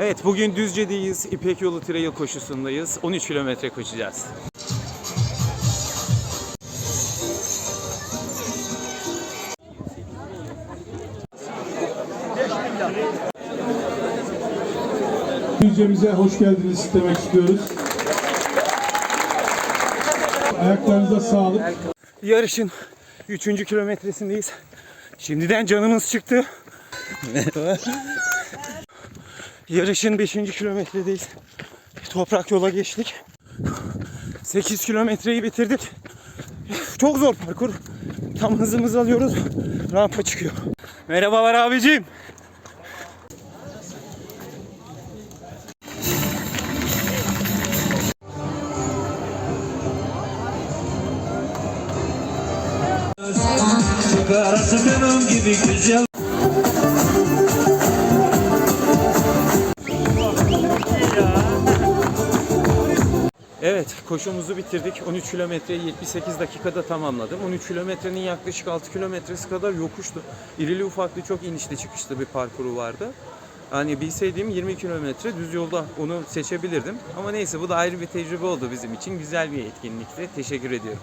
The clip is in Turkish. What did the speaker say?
Evet bugün Düzce'deyiz. İpek Yolu Trail koşusundayız. 13 kilometre koşacağız. Düzce'mize hoş geldiniz demek istiyoruz. Ayaklarınıza sağlık. Yarışın 3. kilometresindeyiz. Şimdiden canımız çıktı. Yarışın 5. kilometredeyiz. Toprak yola geçtik. 8 kilometreyi bitirdik. Çok zor parkur. Tam hızımızı alıyoruz. Rampa çıkıyor. Merhabalar abicim. Karası benim gibi güzel Evet koşumuzu bitirdik. 13 kilometreyi 78 dakikada tamamladım. 13 kilometrenin yaklaşık 6 kilometresi kadar yokuştu. İrili ufaklı çok inişli çıkışlı bir parkuru vardı. Hani bilseydim 20 kilometre düz yolda onu seçebilirdim. Ama neyse bu da ayrı bir tecrübe oldu bizim için. Güzel bir etkinlikti. Teşekkür ediyorum.